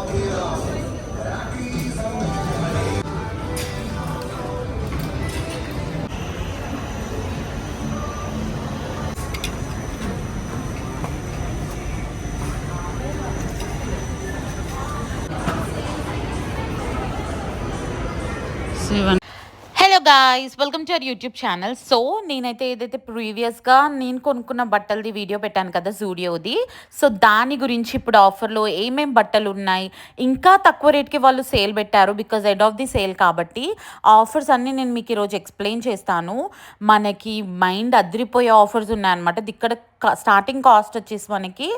all here. Guys welcome to our YouTube channel so నేనైతే ఏదైతే ప్రీవియస్గా నేను కొనుక్కున్న బట్టలది వీడియో పెట్టాను కదా జూడియోది సో దాని గురించి ఇప్పుడు ఆఫర్లో ఏమేం బట్టలు ఉన్నాయి? ఇంకా తక్కువ రేట్కి వాళ్ళు సేల్ పెట్టారు because end of the sale కాబట్టి. ఆఫర్స్ అన్నీ నేను మీకు ఈరోజు ఎక్స్ప్లెయిన్ చేస్తాను. మనకి మైండ్ అదిరిపోయే ఆఫర్స్ ఉన్నాయన్నమాట. ఇక్కడ స్టార్టింగ్ కాస్ట్ వచ్చేసి మనకి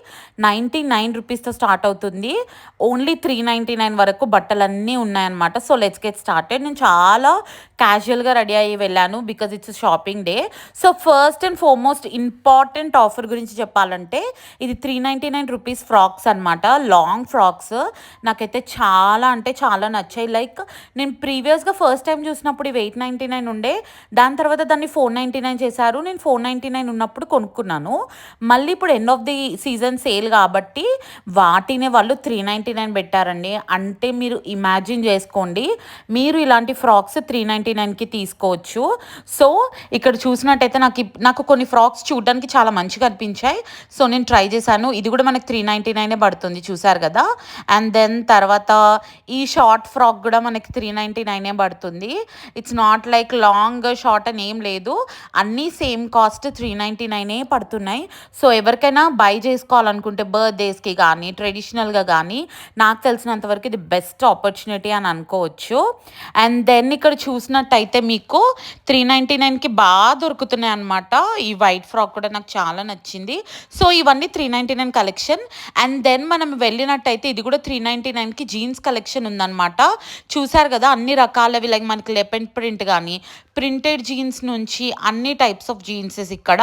నైంటీ నైన్ రూపీస్తో స్టార్ట్ అవుతుంది. ఓన్లీ త్రీ నైంటీ నైన్ వరకు బట్టలన్నీ ఉన్నాయన్నమాట. సో లెట్స్ గెట్ స్టార్టెడ్ నేను చాలా క్యాజువల్గా రెడీ అయ్యి వెళ్ళాను because it's shopping day so first and foremost important offer గురించి చెప్పాలంటే ఇది three ninety nine rupees frocks అనమాట లాంగ్ ఫ్రాక్స్. నాకైతే చాలా అంటే చాలా నచ్చాయి. లైక్ నేను ప్రీవియస్గా ఫస్ట్ టైం చూసినప్పుడు ఇవి ఎయిట్ నైంటీ నైన్ ఉండే. దాని తర్వాత దాన్ని ఫోర్ నైంటీ నైన్ చేశారు. నేను ఫోర్ నైంటీ నైన్ ఉన్నప్పుడు కొనుక్కున్నాను. మళ్ళీ ఇప్పుడు end of the season sale కాబట్టి వాటినే వాళ్ళు త్రీ నైంటీ నైన్ పెట్టారండి. అంటే మీరు ఇమాజిన్ చేసుకోండి మీరు ఇలాంటి ఫ్రాక్స్ త్రీ నైంటీ నైన్కి తీసుకోవచ్చు. సో ఇక్కడ చూసినట్టయితే నాకు నాకు కొన్ని ఫ్రాక్స్ చూడడానికి చాలా మంచిగా అనిపించాయి. సో నేను ట్రై చేశాను. ఇది కూడా మనకి త్రీ నైంటీ నైనే పడుతుంది చూసారు కదా? అండ్ దెన్ తర్వాత ఈ షార్ట్ ఫ్రాక్ కూడా మనకి త్రీ నైంటీ నైనే పడుతుంది. It's not like long short అని ఏం లేదు. అన్నీ సేమ్ కాస్ట్ త్రీ నైంటీ నైనే పడుతున్నాయి. సో ఎవరికైనా బై చేసుకోవాలనుకుంటే బర్త్డేస్కి కానీ ట్రెడిషనల్గా కానీ నాకు తెలిసినంతవరకు ఇది బెస్ట్ ఆపర్చునిటీ అని అనుకోవచ్చు. అండ్ దెన్ ఇక్కడ చూసినట్టయితే మీకు త్రీ నైంటీ నైన్కి బాగా దొరుకుతున్నాయి అనమాట ఈ వైట్ ఫ్రాక్ కూడా నాకు చాలా నచ్చింది. సో ఇవన్నీ three ninety nine collection and then మనం వెళ్ళినట్టయితే ఇది కూడా త్రీ నైంటీ నైన్కి జీన్స్ కలెక్షన్ ఉందన్నమాట. చూసారు కదా అన్ని రకాలవి లైక్ మనకి లెపెన్ ప్రింట్ కానీ ప్రింటెడ్ జీన్స్ నుంచి అన్ని టైప్స్ ఆఫ్ జీన్సెస్ ఇక్కడ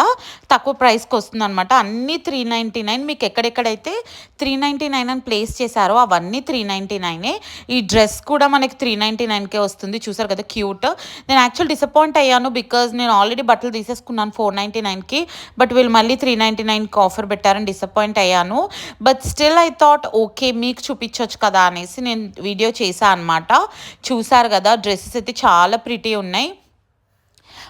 తక్కువ ప్రైస్కి వస్తుంది వస్తుందన్నమాట. అన్నీ త్రీ నైంటీ నైన్ మీకు ఎక్కడెక్కడైతే త్రీ నైంటీ నైన్ అని ప్లేస్ చేశారో అవన్నీ త్రీ నైంటీ నైనే ఈ డ్రెస్ కూడా మనకి త్రీ నైంటీ నైన్కే వస్తుంది. చూసారు కదా క్యూట్ నేను యాక్చువల్ డిసప్పాయింట్ అయ్యాను బికాజ్ నేను ఆల్రెడీ బట్టలు తీసేసుకున్నాను ఫోర్ నైంటీ నైన్కి బట్ వీళ్ళు మళ్ళీ త్రీ నైంటీ నైన్కి ఆఫర్ పెట్టారని డిసప్పాయింట్ అయ్యాను. But still I thought okay మీకు చూపించవచ్చు కదా అనేసి నేను వీడియో చేశాను అనమాట చూసారు కదా డ్రెస్సెస్ అయితే చాలా ప్రిటీ ఉన్నాయి.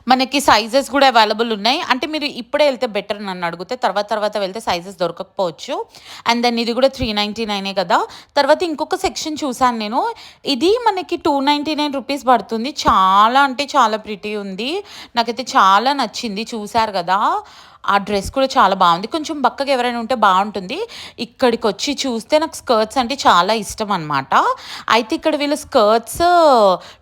మనకి సైజెస్ కూడా అవైలబుల్ ఉన్నాయి. అంటే మీరు ఇప్పుడే వెళ్తే బెటర్ నన్ను అడిగితే తర్వాత తర్వాత వెళ్తే సైజెస్ దొరకకపోవచ్చు. అండ్ దెన్ ఇది కూడా త్రీ నైంటీ నైనే కదా. తర్వాత ఇంకొక సెక్షన్ చూసాను నేను. ఇది మనకి టూ నైంటీ నైన్ రూపీస్ పడుతుంది. చాలా అంటే చాలా ప్రిటీ ఉంది. నాకైతే చాలా నచ్చింది. చూసారు కదా. ఆ డ్రెస్ కూడా చాలా బాగుంది. కొంచెం బక్కగా ఎవరైనా ఉంటే బాగుంటుంది. ఇక్కడికి వచ్చి చూస్తే నాకు స్కర్ట్స్ అంటే చాలా ఇష్టం అనమాట అయితే ఇక్కడ వీళ్ళు స్కర్ట్స్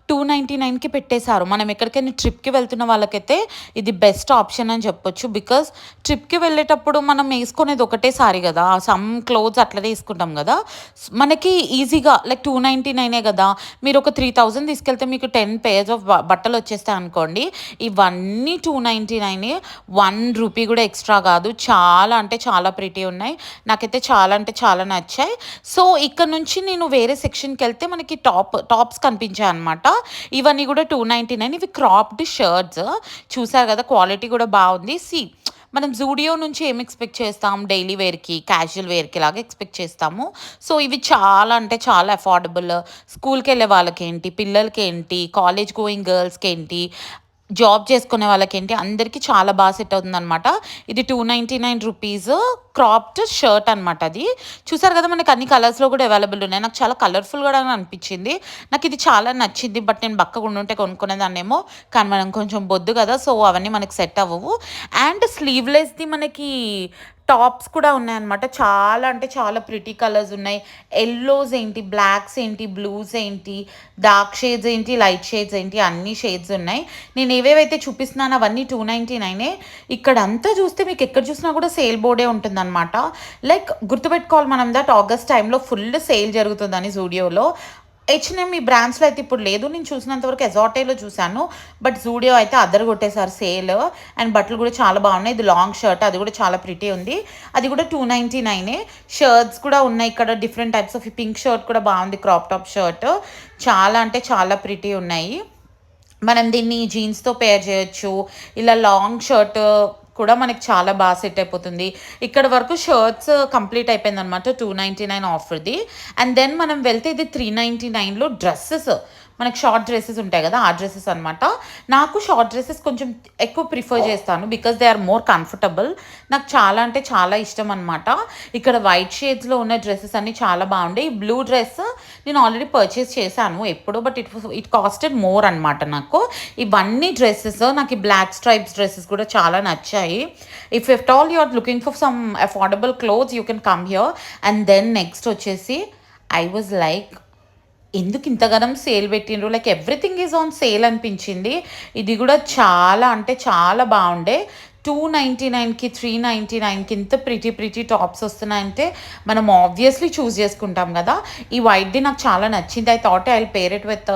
టూ నైంటీ నైన్కి పెట్టేశారు. మనం ఎక్కడికైనా ట్రిప్కి వెళ్తున్న వాళ్ళకైతే ఇది బెస్ట్ ఆప్షన్ అని చెప్పొచ్చు. బికాస్ ట్రిప్కి వెళ్ళేటప్పుడు మనం వేసుకునేది ఒకటే సారీ కదా. సమ్ క్లోత్స్ అట్లనే వేసుకుంటాం కదా. మనకి ఈజీగా లైక్ టూ నైంటీ నైనే కదా. మీరు ఒక త్రీ థౌజండ్ తీసుకెళ్తే మీకు టెన్ పేర్స్ ఆఫ్ బట్టలు వచ్చేస్తాయి అనుకోండి. ఇవన్నీ two ninety nine one rupee కూడా ఎక్స్ట్రా కాదు. చాలా అంటే చాలా ప్రిటీ ఉన్నాయి. నాకైతే చాలా అంటే చాలా నచ్చాయి. సో ఇక్కడ నుంచి నేను వేరే సెక్షన్కి వెళ్తే మనకి టాప్ టాప్స్ కనిపించాయి అనమాట ఇవన్నీ కూడా టూ నైంటీ నైన్ ఇవి క్రాప్డ్ షర్ట్స్ చూసారు కదా క్వాలిటీ కూడా బాగుంది. సి మనం జూడియో నుంచి ఏం ఎక్స్పెక్ట్ చేస్తాం? డైలీ వేర్కి క్యాజువల్ వేర్కి లాగా ఎక్స్పెక్ట్ చేస్తాము. సో ఇవి చాలా అంటే చాలా అఫోర్డబుల్ స్కూల్కి వెళ్ళే వాళ్ళకి ఏంటి పిల్లలకి ఏంటి కాలేజ్ గోయింగ్ గర్ల్స్కి ఏంటి? జాబ్ చేసుకునే వాళ్ళకి ఏంటి అందరికీ చాలా బాగా సెట్ అవుతుందనమాట ఇది two ninety nine rupees cropped shirt అనమాట అది. చూసారు కదా మనకి అన్ని కలర్స్లో కూడా అవైలబుల్ ఉన్నాయి. నాకు చాలా కలర్ఫుల్ కూడా అనిపించింది. నాకు ఇది చాలా నచ్చింది బట్ నేను బక్కగా ఉండుంటే కొనుక్కునేదాన్నేమో. కానీ మనం కొంచెం బొద్దు కదా సో అవన్నీ మనకి సెట్ అవ్వవు. అండ్ స్లీవ్లెస్ది మనకి టాప్స్ కూడా ఉన్నాయన్నమాట. చాలా అంటే చాలా ప్రిటీ కలర్స్ ఉన్నాయి. ఎల్లోస్ ఏంటి బ్లాక్స్ ఏంటి బ్లూస్ ఏంటి డార్క్ షేడ్స్ ఏంటి లైట్ షేడ్స్ ఏంటి అన్ని షేడ్స్ ఉన్నాయి. నేను ఏవేవైతే చూపిస్తున్నాను అవన్నీ టూ నైంటీ నైనే ఇక్కడ అంతా చూస్తే మీకు ఎక్కడ చూసినా కూడా సేల్ బోర్డే ఉంటుందన్నమాట. లైక్ గుర్తుపెట్టుకోవాలి మనం దట్ ఆగస్ట్ టైంలో ఫుల్ సేల్ జరుగుతుందని జూడియోలో హెచ్ఎన్ఎం ఈ బ్రాండ్స్లో అయితే ఇప్పుడు లేదు. నేను చూసినంత వరకు ఎజాటేలో చూశాను. బట్ జూడియో అయితే అద్దరు కొట్టేశారు సేల్ అండ్ బట్టలు కూడా చాలా బాగున్నాయి. ఇది లాంగ్ షర్ట్ అది కూడా చాలా ప్రిటీ ఉంది. అది కూడా టూ నైంటీ నైనే షర్ట్స్ కూడా ఉన్నాయి ఇక్కడ. Different types of pink shirt కూడా బాగుంది. క్రాప్ టాప్ షర్ట్ చాలా అంటే చాలా ప్రిటీ ఉన్నాయి. మనం దీన్ని జీన్స్తో పేర్ చేయొచ్చు. ఇలా లాంగ్ షర్ట్ కూడా మనకి చాలా బాగా సెట్ అయిపోతుంది. ఇక్కడ వరకు షర్ట్స్ కంప్లీట్ అయిపోయింది అనమాట టూ నైంటీ నైన్ ఆఫర్ది అండ్ దెన్ మనం వెళ్తే ఇది త్రీ నైంటీ నైన్లో డ్రెస్సెస్ మనకు షార్ట్ డ్రెస్సెస్ ఉంటాయి కదా ఆ డ్రెస్సెస్ అనమాట నాకు షార్ట్ డ్రెస్సెస్ కొంచెం ఎక్కువ ప్రిఫర్ చేస్తాను because they are more comfortable నాకు చాలా అంటే చాలా ఇష్టం అనమాట ఇక్కడ వైట్ షేడ్స్లో ఉన్న డ్రెస్సెస్ అన్ని చాలా బాగుండే. ఈ బ్లూ డ్రెస్ నేను ఆల్రెడీ పర్చేస్ చేశాను ఎప్పుడో but it it costed more అనమాట నాకు. ఇవన్నీ డ్రెస్సెస్ నాకు ఈ బ్లాక్ స్ట్రైప్స్ డ్రెస్సెస్ కూడా చాలా నచ్చాయి. If at all you are looking for some affordable clothes you can come here and then next వచ్చేసి ఐ వాజ్ లైక్ ఎందుకు ఇంతగానం సేల్ పెట్టిండ్రు? Like everything is on sale అనిపించింది. ఇది కూడా చాలా అంటే చాలా బాగుండే. టూ నైంటీ నైన్కి త్రీ నైంటీ నైన్కి ఇంత ప్రిటీ ప్రిటీ టాప్స్ వస్తున్నాయంటే మనం ఆబ్వియస్లీ చూస్ చేసుకుంటాం కదా. ఈ వైట్ది నాకు చాలా నచ్చింది. I thought I pair it with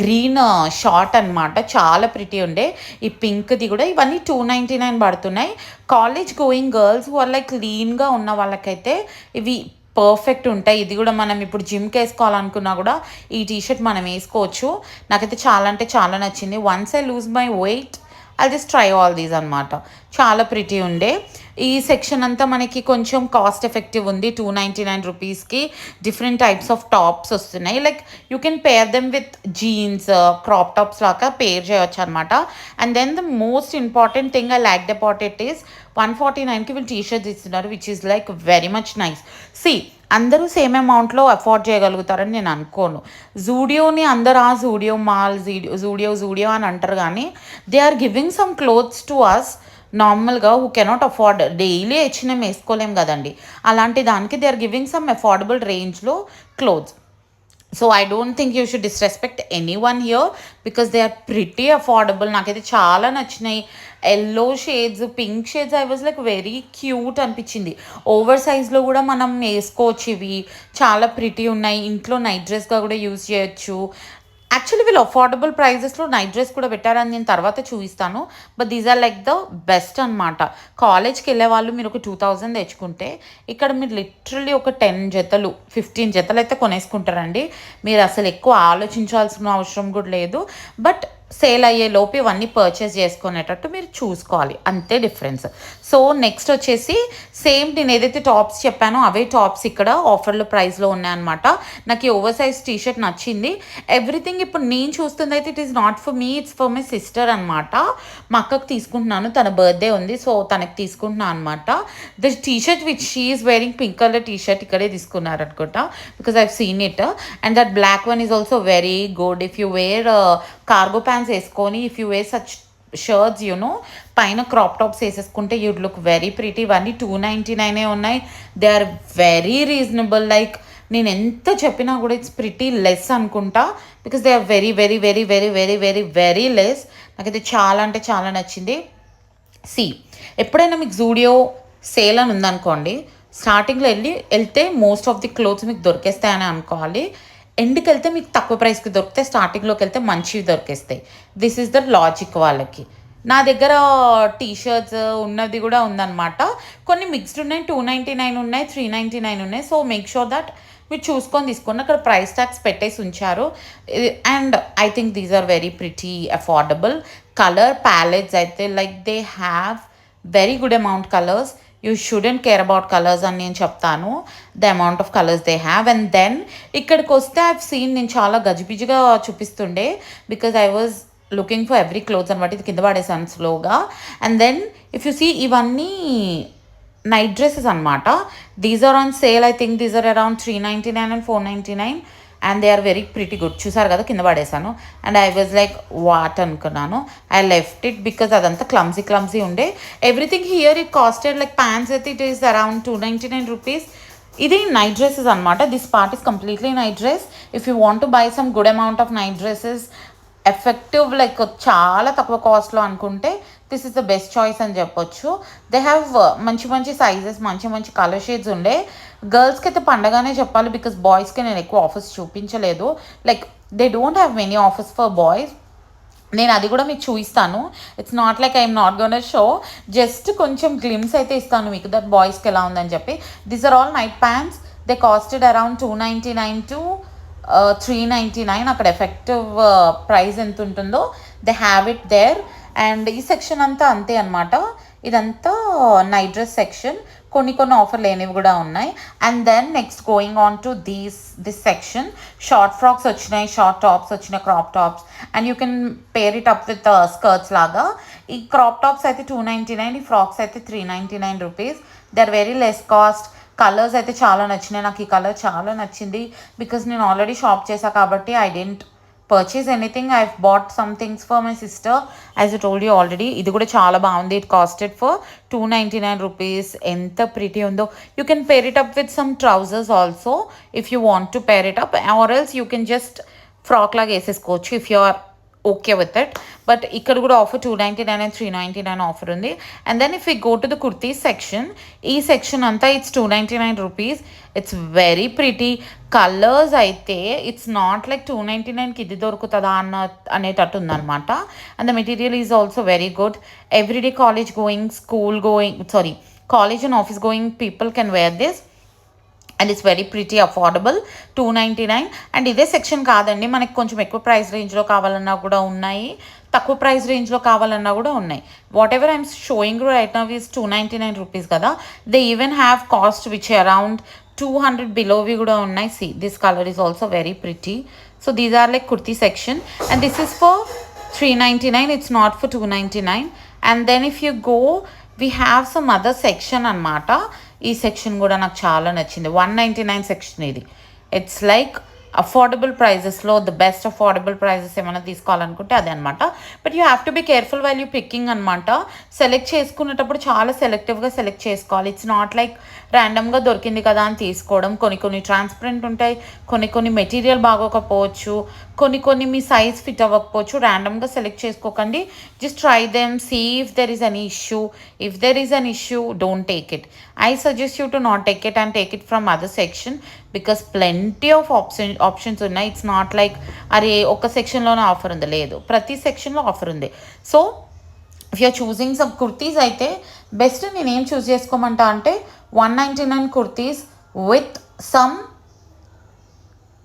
green short అనమాట చాలా ప్రిటీ ఉండే. ఈ పింక్ది కూడా ఇవన్నీ టూ నైంటీ నైన్ పడుతున్నాయి కాలేజ్ గోయింగ్ గర్ల్స్ వాళ్ళ లైక్ క్లీన్గా ఉన్న వాళ్ళకైతే ఇవి పర్ఫెక్ట్ ఉంటాయి. ఇది కూడా మనం ఇప్పుడు జిమ్కి వేసుకోవాలనుకున్నా కూడా ఈ టీషర్ట్ మనం వేసుకోవచ్చు. నాకైతే చాలా అంటే చాలా నచ్చింది. Once I lose my weight I just try all these అనమాట చాలా ప్రిటీ ఉండే. ఈ సెక్షన్ అంతా మనకి కొంచెం కాస్ట్ ఎఫెక్టివ్ ఉంది టూ నైంటీ నైన్ రూపీస్కి డిఫరెంట్ టైప్స్ ఆఫ్ టాప్స్ వస్తున్నాయి. Like you can pair them with jeans crop tops లాగా పేర్ చేయొచ్చు అనమాట and then the most important thing I like about it is one forty నైన్కి వీళ్ళు T shirts ఇస్తున్నారు which is like very much nice see అందరూ same అమౌంట్లో afford చేయగలుగుతారని నేను అనుకోను. జూడియోని అందరు ఆ జూడియో మాల్ జూడియో జూడియో జూడియో అని అంటారు కానీ they are giving some clothes to us నార్మల్గా who cannot afford daily H and M వేసుకోలేం కదండి. అలాంటి దానికి they are giving some affordable రేంజ్లో clothes so I don't think you should disrespect anyone here because they are pretty affordable నాకైతే చాలా నచ్చినాయి. Yellow shades pink shades I was like very cute అనిపించింది. Over సైజ్లో కూడా మనం వేసుకోవచ్చు ఇవి. చాలా ప్రిటీ ఉన్నాయి. ఇంట్లో నైట్ డ్రెస్గా కూడా యూజ్ చేయొచ్చు. యాక్చువల్లీ వీళ్ళు అఫోర్డబుల్ ప్రైజెస్లో నైట్ డ్రెస్ కూడా పెట్టారని నేను తర్వాత చూపిస్తాను. But these are like the best అనమాట కాలేజ్కి వెళ్ళే వాళ్ళు మీరు ఒక టూ థౌజండ్ తెచ్చుకుంటే ఇక్కడ మీరు లిటరలీ ఒక టెన్ జతలు ఫిఫ్టీన్ జతలు అయితే కొనేసుకుంటారండి. మీరు అసలు ఎక్కువ ఆలోచించాల్సిన అవసరం కూడా లేదు. బట్ సేల్ అయ్యే లోపు ఇవన్నీ పర్చేస్ చేసుకునేటట్టు మీరు చూసుకోవాలి. అంతే డిఫరెన్స్ సో నెక్స్ట్ వచ్చేసి సేమ్ నేను ఏదైతే టాప్స్ చెప్పానో అవే టాప్స్ ఇక్కడ ఆఫర్లో ప్రైస్లో ఉన్నాయన్నమాట. నాకు ఈ ఓవర్ సైజ్ టీషర్ట్ నచ్చింది. ఎవ్రీథింగ్ ఇప్పుడు నేను చూస్తుంది అయితే it is not for me it's for my sister అనమాట మా అక్కకు తీసుకుంటున్నాను తన బర్త్డే ఉంది సో తనకి తీసుకుంటున్నాను అనమాట the T shirt which she is wearing pink colour T shirt ఇక్కడే తీసుకున్నారు అనుకుంటా because I seen it and that black one is also very good if you wear cargo pants వేసుకొని if you wear such shirts you know పైన crop tops వేసేసుకుంటే you'd look very pretty ఇవన్నీ two ninety నైనే ఉన్నాయి. They are very reasonable like నేను ఎంత చెప్పినా కూడా ఇట్స్ ప్రిటీ లెస్ అనుకుంటా. Because they are very very very very very very very less నాకైతే చాలా అంటే చాలా నచ్చింది. సి ఎప్పుడైనా మీకు జూడియో సేల్ అని ఉందనుకోండి స్టార్టింగ్లో వెళ్ళి వెళ్తే మోస్ట్ ఆఫ్ ది క్లోత్స్ మీకు దొరికేస్తాయని అనుకోవాలి. ఎండ్కి వెళ్తే మీకు తక్కువ ప్రైస్కి దొరికితే స్టార్టింగ్లోకి వెళ్తే మంచివి దొరికేస్తాయి. దిస్ ఈస్ ద లాజిక్ వాళ్ళకి. నా దగ్గర టీ షర్ట్స్ ఉన్నది కూడా ఉందన్నమాట. కొన్ని మిక్స్డ్ ఉన్నాయి టూ నైంటీ నైన్ ఉన్నాయి త్రీ నైంటీ నైన్ ఉన్నాయి. సో మేక్ షూర్ దట్ మీరు చూసుకొని తీసుకోండి. అక్కడ ప్రైస్ ట్యాక్స్ పెట్టేసి ఉంచారు. And I think these are very pretty affordable colour palettes అయితే like they have very good amount colours you shouldn't care about colours అని నేను చెప్తాను. The amount of colours they have and then ఇక్కడికి వస్తే I seen నేను చాలా గజిబిజిగా చూపిస్తుండే. Because I was looking for every clothes అనమాట. ఇది కింద పడేసాను స్లోగా and then if you see ఇవన్నీ నైట్ డ్రెస్సెస్ అనమాట. These are on sale I think these are around three ninety nine and four ninety nine and they are very pretty good చూసారు కదా? కింద పడేసాను and I was like what అనుకున్నాను. I left it because అదంతా clumsy clumsy ఉండే. Everything here it costed like pants అయితే it is around two ninety nine rupees ఇది night dresses అనమాట this part is completely night dress if you want to buy some good amount of night dresses effective like చాలా తక్కువ కాస్ట్లో అనుకుంటే this is the best choice అని చెప్పొచ్చు. They have uh, మంచి మంచి సైజెస్ మంచి మంచి కలర్ షేడ్స్ ఉండే. గర్ల్స్కి అయితే పండగానే చెప్పాలి బికాస్ బాయ్స్కి నేను ఎక్కువ ఆఫర్స్ చూపించలేదు. Like they don't have many offers for boys నేను అది కూడా మీకు చూపిస్తాను. It's not like I'm not gonna show just కొంచెం గ్లిమ్స్ అయితే ఇస్తాను మీకు దట్ బాయ్స్కి ఎలా ఉందని చెప్పి. These are all night pants they costed around two ninety nine to three ninety nine అక్కడ ఎఫెక్టివ్ ప్రైస్ ఎంత ఉంటుందో they have it there and ఈ సెక్షన్ అంతా అంతే అనమాట ఇదంతా నైట్ డ్రెస్ సెక్షన్ కొన్ని కొన్ని ఆఫర్ లేనివి కూడా ఉన్నాయి. And then next going on to these this section short frocks వచ్చినాయి షార్ట్ టాప్స్ వచ్చినాయి crop tops and you can pair it up with skirts లాగా. ఈ క్రాప్ టాప్స్ అయితే టూ నైంటీ నైన్ ఈ ఫ్రాక్స్ అయితే three ninety nine rupees they are very less cost colours అయితే చాలా నచ్చినాయి. నాకు ఈ కలర్ చాలా నచ్చింది. బికాస్ నేను ఆల్రెడీ షాప్ చేశా కాబట్టి I didn't purchase anything I bought some things for my sister as I told you already ఇది కూడా చాలా బాగుంది. It costed for two ninety nine rupees ఎంత ప్రిటీ ఉందో. You can pair it up with some trousers also if you want to pair it up or else you can just frock లాగా వేసేసుకోవచ్చు. If you are okay with it but ఇక్కడ కూడా offer two ninety nine and three ninety nine offer ఉంది. And then if you go to the kurtis section ఈ section అంతా it's two ninety nine rupees it's very pretty colours అయితే it's not like two ninety నైన్కి ఇది దొరుకుతుందా అన్న అనేటట్టు ఉందన్నమాట. And the material is also very good everyday college going school going sorry college and office going people can wear this and it's very pretty affordable two ninety nine and ఇదే section కాదండి మనకి కొంచెం ఎక్కువ price రేంజ్లో కావాలన్నా కూడా ఉన్నాయి. తక్కువ ప్రైస్ రేంజ్లో కావాలన్నా కూడా ఉన్నాయి. Whatever I'm showing right now is two ninety nine rupees కదా they even have cost which around two hundred బిలోవి కూడా ఉన్నాయి. See this colour is also very pretty so these are like kurti section and this is for three ninety nine it's not for two ninety nine and then if you go we have some other section అనమాట ఈ section కూడా నాకు చాలా నచ్చింది. One ninety nine section ఇది. It's like affordable ప్రైజెస్లో the best affordable prices ఏమైనా తీసుకోవాలనుకుంటే అదే అనమాట but you have to be careful while you picking అనమాట సెలెక్ట్ చేసుకునేటప్పుడు చాలా సెలెక్టివ్గా సెలెక్ట్ చేసుకోవాలి. ఇట్స్ నాట్ లైక్ ర్యాండమ్గా దొరికింది కదా అని తీసుకోవడం. కొన్ని కొన్ని ట్రాన్స్పరెంట్ ఉంటాయి కొన్ని కొన్ని మెటీరియల్ బాగోకపోవచ్చు కొన్ని కొన్ని మీ సైజ్ ఫిట్ అవ్వకపోవచ్చు ర్యాండమ్గా సెలెక్ట్ చేసుకోకండి. Just try them see if there is an issue if there is an issue don't take it I suggest you to not take it and take it from other section because plenty of option options ఉన్నాయి. It's not like అరే ఒక సెక్షన్లోనే offer ఉంది. లేదు. ప్రతి సెక్షన్లో offer ఉంది. So if you're choosing some kurtis అయితే best నేనేం చూస్ చేసుకోమంటా అంటే one ninety nine kurtis with some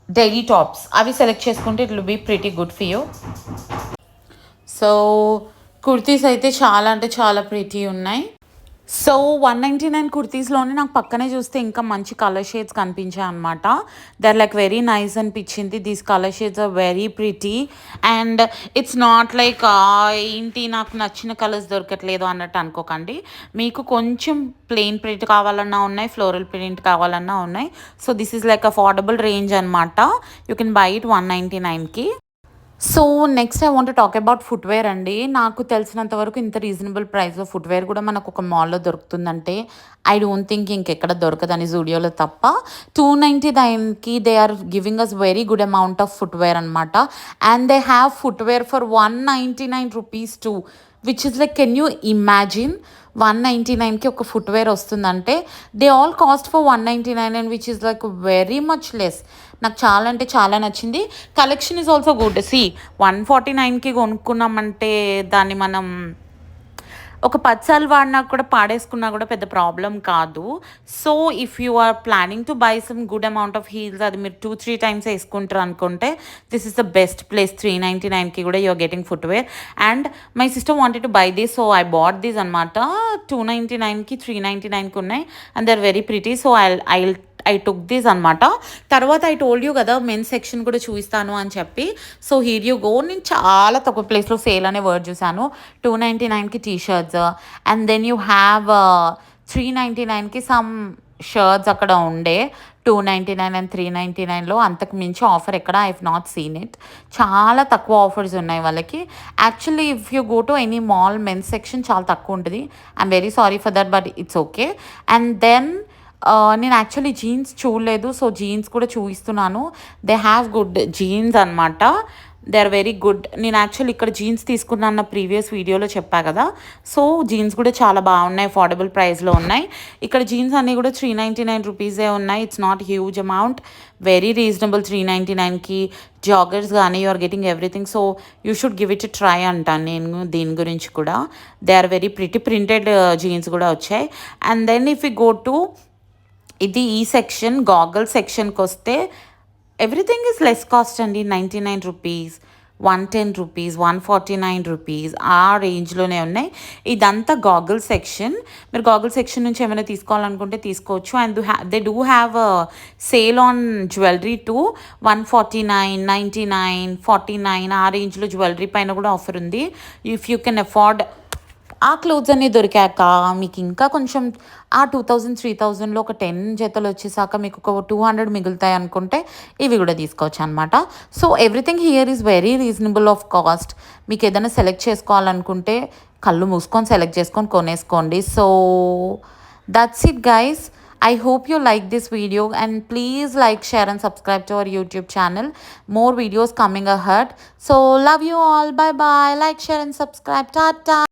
daily tops అవి సెలెక్ట్ చేసుకుంటే it will be pretty good for you so kurtis అయితే చాలా అంటే చాలా ప్రిటీ ఉన్నాయి. సో వన్ నైంటీ నైన్ కుర్తీస్లోనే నాకు పక్కనే చూస్తే ఇంకా మంచి కలర్ షేడ్స్ కనిపించాయి అనమాట దర్ లైక్ వెరీ నైస్ అనిపించింది. These colour shades are very pretty and it's not like ఏంటి నాకు నచ్చిన కలర్స్ దొరకట్లేదు అన్నట్టు అనుకోకండి. మీకు కొంచెం ప్లెయిన్ ప్రింట్ కావాలన్నా ఉన్నాయి ఫ్లోరల్ ప్రింట్ కావాలన్నా ఉన్నాయి. So this is like affordable range అనమాట you can buy it one ninety నైన్కి so next I want talk about footwear అండి. నాకు తెలిసినంత వరకు ఇంత రీజనబుల్ ప్రైస్లో ఫుట్వేర్ కూడా మనకు ఒక మాల్లో దొరుకుతుందంటే ఐ డోంట్ థింక్ ఇంకెక్కడ దొరకదని జూడియోలో తప్ప టూ నైంటీ నైన్కి they are giving us very good amount of footwear అనమాట and they have footwear for one ninety nine rupees too which is like can you imagine one ninety నైన్కి ఒక footwear వస్తుందంటే they all cost for one ninety nine and which is like very much less నాకు చాలా అంటే చాలా నచ్చింది. Collection is also good see one forty నైన్కి కొనుక్కున్నామంటే దాన్ని మనం ఒక పదిసార్లు వాడినా కూడా పాడేసుకున్నా కూడా పెద్ద ప్రాబ్లం కాదు. So if you are planning to buy some good amount of heels అది మీరు టూ త్రీ టైమ్స్ వేసుకుంటారు అనుకుంటే this is the best place three ninety నైన్కి కూడా you are getting footwear and my sister wanted to buy this so I bought this అనమాట two ninety నైన్కి three ninety నైన్కి ఉన్నాయి. And they are very pretty so I I I took this అనమాట తర్వాత I told you కదా men's section కూడా చూపిస్తాను అని చెప్పి. సో హీర్ యూ గో నేను చాలా తక్కువ ప్లేస్లో సేల్ అనే వర్డ్ చూశాను. టూ నైంటీ నైన్కి T shirts and then you have three ninety నైన్కి సమ్ షర్ట్స్ అక్కడ ఉండే. Two ninety nine and three ninety నైన్లో అంతకు మించి ఆఫర్ ఎక్కడ ఐ హ్ నాట్ సీన్ ఇట్ చాలా తక్కువ ఆఫర్స్ ఉన్నాయి వాళ్ళకి. Actually if you go to any mall men's section చాలా తక్కువ ఉంటుంది. I'm very sorry for that but it's okay and then నేను యాక్చువల్లీ జీన్స్ చూడలేదు సో జీన్స్ కూడా చూపిస్తున్నాను. దే హ్యావ్ గుడ్ జీన్స్ అనమాట దే ఆర్ వెరీ గుడ్ నేను actually ఇక్కడ జీన్స్ తీసుకున్నాను అన్న ప్రీవియస్ వీడియోలో చెప్పా కదా. సో జీన్స్ కూడా చాలా బాగున్నాయి అఫోర్డబుల్ ప్రైస్లో ఉన్నాయి. ఇక్కడ జీన్స్ అన్నీ కూడా త్రీ నైంటీ నైన్ రూపీసే ఉన్నాయి. It's not huge amount very reasonable three ninety నైన్కి జాగర్స్ కానీ you are getting everything so you should give it try అంటాను నేను దీని గురించి కూడా. They are very pretty printed jeans కూడా వచ్చాయి. And then if you go to ఇది ఈ సెక్షన్ గాగల్ సెక్షన్కి వస్తే ఎవ్రీథింగ్ ఇస్ లెస్ కాస్ట్ అండి. Ninety nine rupees one ten rupees one forty nine rupees ఆ రేంజ్లోనే ఉన్నాయి. ఇదంతా గాగుల్ సెక్షన్ మీరు గాగుల్ సెక్షన్ నుంచి ఏమైనా తీసుకోవాలనుకుంటే తీసుకోవచ్చు. And they do have sale on jewellery to one forty nine ninety nine forty nine ఆ రేంజ్లో జ్యువెలరీ పైన కూడా ఆఫర్ ఉంది. ఇఫ్ యూ కెన్ అఫోర్డ్ ఆ క్లోత్స్ అన్నీ దొరికాక మీకు ఇంకా కొంచెం ఆ టూ థౌజండ్ త్రీ థౌజండ్లో ఒక టెన్ జతలు వచ్చేసాక మీకు ఒక టూ హండ్రెడ్ మిగులుతాయి అనుకుంటే ఇవి కూడా తీసుకోవచ్చు అనమాట so everything here is very reasonable of cost మీకు ఏదైనా సెలెక్ట్ చేసుకోవాలనుకుంటే కళ్ళు మూసుకొని సెలెక్ట్ చేసుకొని కొనేసుకోండి so that's it guys I hope you like this video and please like, share and subscribe to our YouTube channel. More videos coming ahead. So love you all. Bye bye. Like, share and subscribe. Tata.